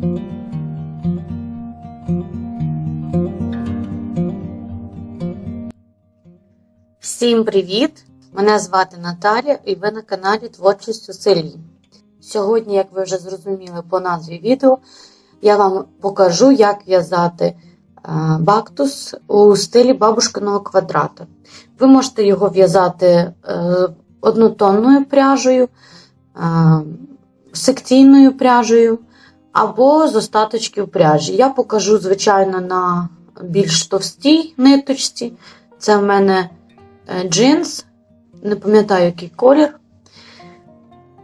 Всім привіт! Мене звати Наталія і ви на каналі Творчість у селі. Сьогодні, як ви вже зрозуміли по назві відео, я вам покажу, як в'язати е, бактус у стилі бабушкиного квадрата. Ви можете його в'язати е, однотонною пряжею, е, секційною пряжею або з остаточків пряжі. Я покажу, звичайно, на більш товстій ниточці. Це в мене е, джинс, не пам'ятаю, який колір.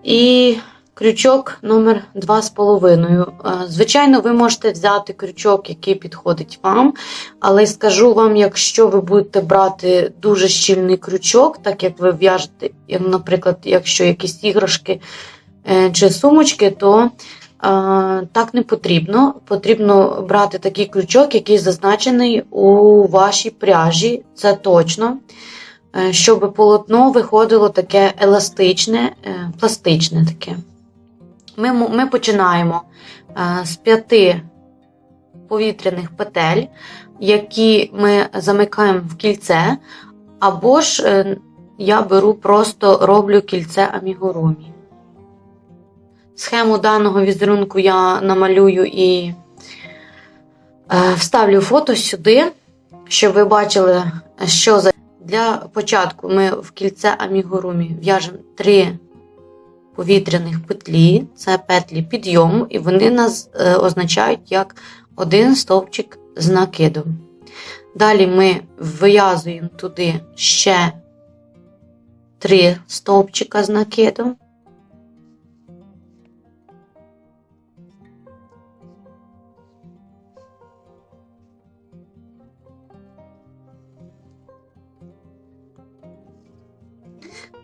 І крючок номер 2,5. Е, Звичайно, ви можете взяти крючок, який підходить вам. Але скажу вам, якщо ви будете брати дуже щільний крючок, так як ви в'яжете, наприклад, якщо якісь іграшки е, чи сумочки, то так не потрібно. Потрібно брати такий крючок, який зазначений у вашій пряжі, це точно. Е, Щоб полотно виходило таке еластичне, е, пластичне таке. Ми, ми починаємо е, з п'яти повітряних петель, які ми замикаємо в кільце, або ж я беру просто роблю кільце амігурумі. Схему даного візерунку я намалюю і е, вставлю фото сюди, щоб ви бачили, що за. Для початку ми в кільце амігурумі в'яжемо 3 повітряних петлі, це петлі підйому, і вони нас е, означають як один стовпчик з накидом. Далі ми вив'язуємо туди ще 3 стовпчика з накидом.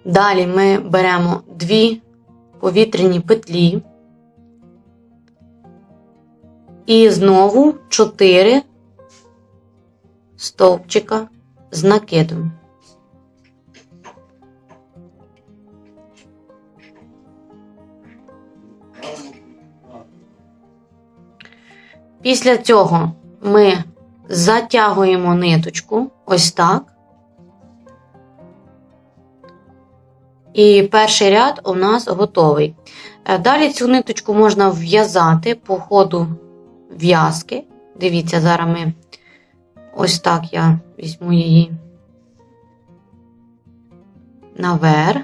Далі ми беремо дві повітряні петлі і знову 4 стовпчика з накидом. Після цього ми затягуємо ниточку ось так. І перший ряд у нас готовий. Е, Далі цю ниточку можна в'язати по ходу в'язки. Дивіться, зараз ми ось так я візьму її наверх.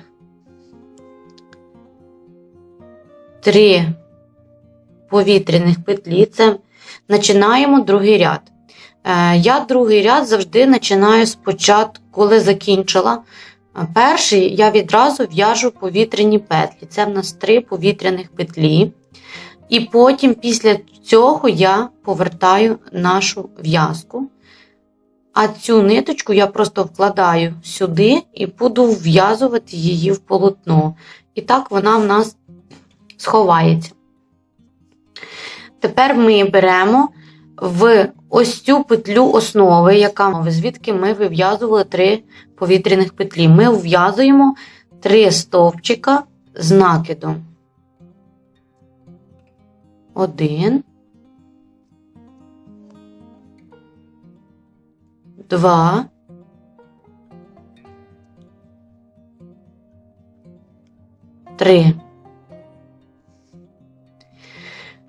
Три повітряних петлі. Це починаємо другий ряд. Е, Я другий ряд завжди починаю спочатку, коли закінчила. Перший я відразу в'яжу повітряні петлі. Це в нас три повітряних петлі. І потім, після цього, я повертаю нашу в'язку. А цю ниточку я просто вкладаю сюди і буду вв'язувати її в полотно. І так вона в нас сховається. Тепер ми беремо в ось цю петлю основи, яка звідки ми вив'язували три повітряних петлі. Ми вв'язуємо три стовпчика з накидом. Один. Два. Три.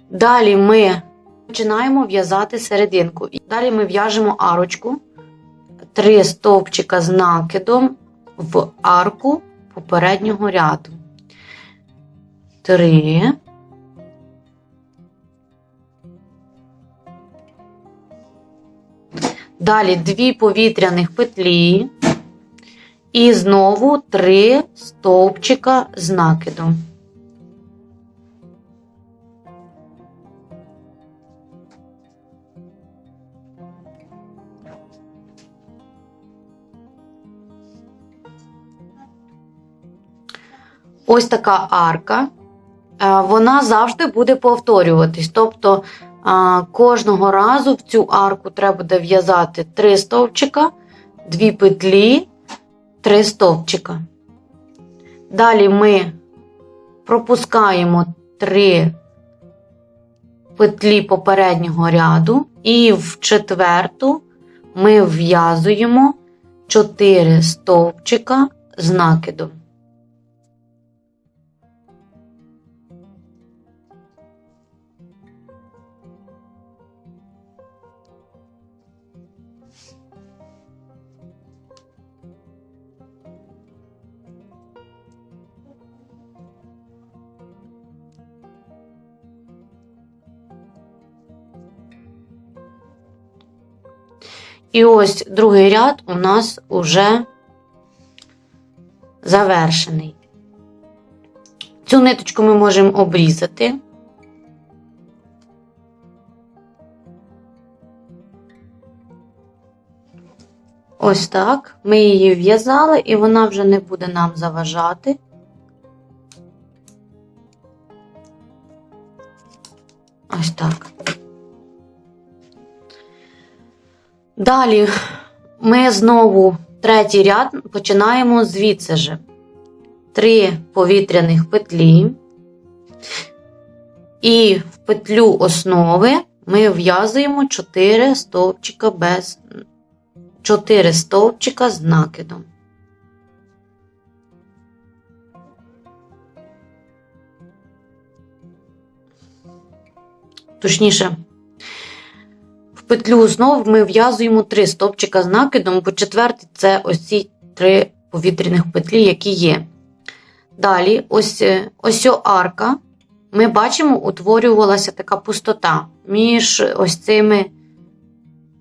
Далі ми починаємо в'язати серединку. Далі ми в'яжемо арочку, три стовпчика з накидом в арку попереднього ряду. Три. Далі дві повітряних петлі. І знову три стовпчика з накидом. Ось така арка, е, вона завжди буде повторюватись. Тобто е, кожного разу в цю арку треба в'язати 3 стовпчика, 2 петлі, 3 стовпчика. Далі ми пропускаємо 3 петлі попереднього ряду, і в четверту ми вв'язуємо 4 стовпчика з накидом. І ось другий ряд у нас уже завершений. Цю ниточку ми можемо обрізати. Ось так. Ми її в'язали, і вона вже не буде нам заважати. Ось так. Далі ми знову третій ряд починаємо звідси же. Три повітряних петлі. І в петлю основи ми в'язуємо 4 стовпчика без 4 стовпчика з накидом. Точніше, петлю основ ми в'язуємо 3 стовпчика з накидом, бо четвертий це ось ці три повітряних петлі, які є. Далі, ось е, ось арка, ми бачимо, утворювалася така пустота між ось цими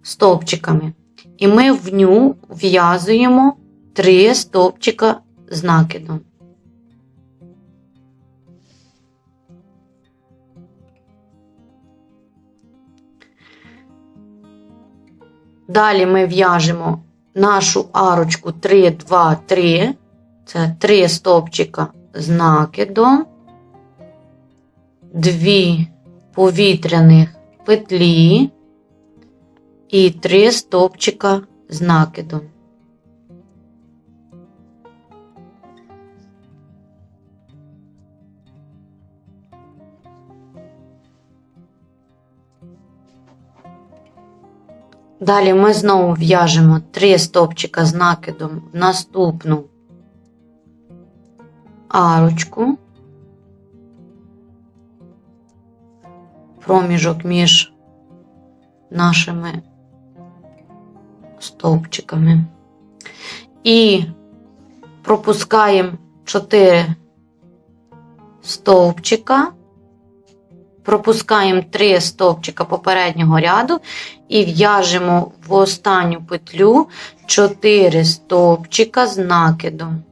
стовпчиками. І ми в ню в'язуємо 3 стовпчика з накидом. Далі ми в'яжемо нашу арочку 3, 2, 3. Це 3 стовпчика з накидом, 2 повітряних петлі і 3 стовпчика з накидом. Далі ми знову в'яжемо 3 стовпчика з накидом в наступну арочку, проміжок між нашими стовпчиками. І пропускаємо 4 стовпчика, пропускаємо 3 стовпчика попереднього ряду і в'яжемо в останню петлю 4 стовпчика з накидом.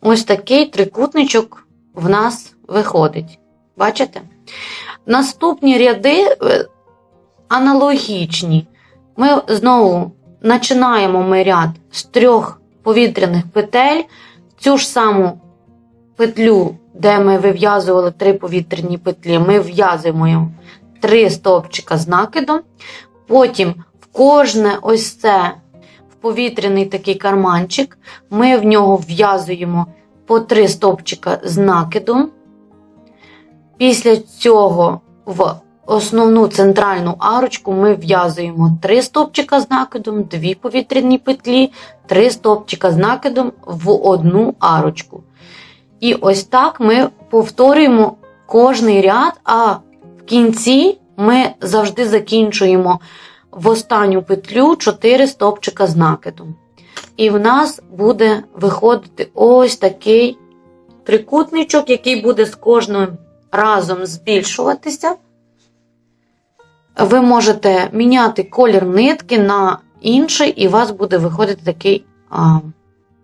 Ось такий трикутничок в нас виходить. Бачите? Наступні ряди е, аналогічні. Ми знову починаємо ми ряд з трьох повітряних петель. Цю ж саму петлю, де ми вив'язували три повітряні петлі, ми в'язуємо три стовпчика з накидом. Потім в кожне ось це в повітряний такий карманчик, ми в нього в'язуємо по три стовпчика з накидом. Після цього в основну центральну арочку ми в'язуємо 3 стовпчика з накидом, 2 повітряні петлі, 3 стовпчика з накидом в одну арочку. І ось так ми повторюємо кожний ряд, а в кінці ми завжди закінчуємо в останню петлю 4 стовпчика з накидом. І в нас буде виходити ось такий трикутничок, який буде з кожним разом збільшуватися. Ви можете міняти колір нитки на інший, і у вас буде виходити такий а,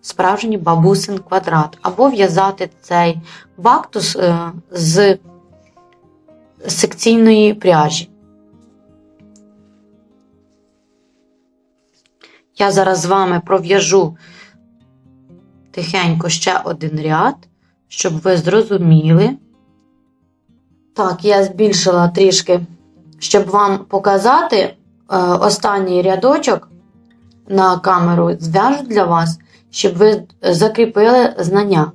справжній бабусин квадрат. Або в'язати цей бактус е, з секційної пряжі. Я зараз з вами пров'яжу тихенько ще один ряд, щоб ви зрозуміли Так, я збільшила трішки, щоб вам показати е, останній рядочок на камеру зв'яжу для вас, щоб ви закріпили знання.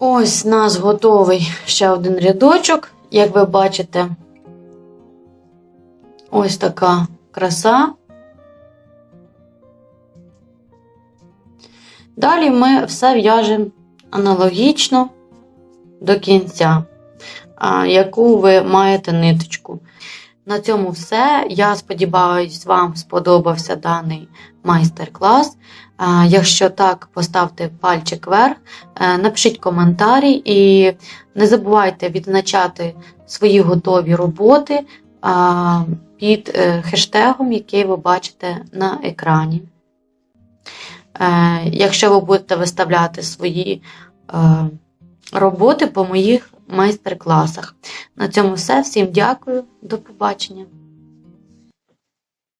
Ось у нас готовий ще один рядочок. Як ви бачите, ось така краса. Далі ми все в'яжемо аналогічно до кінця, яку ви маєте ниточку. На цьому все. Я сподіваюся, вам сподобався даний майстер-клас. Якщо так, поставте пальчик вверх, е, напишіть коментарі і не забувайте відзначати свої готові роботи під е, хештегом, який ви бачите на екрані. Е, Якщо ви будете виставляти свої роботи по моїх майстер-класах. На цьому все. Всім дякую, до побачення.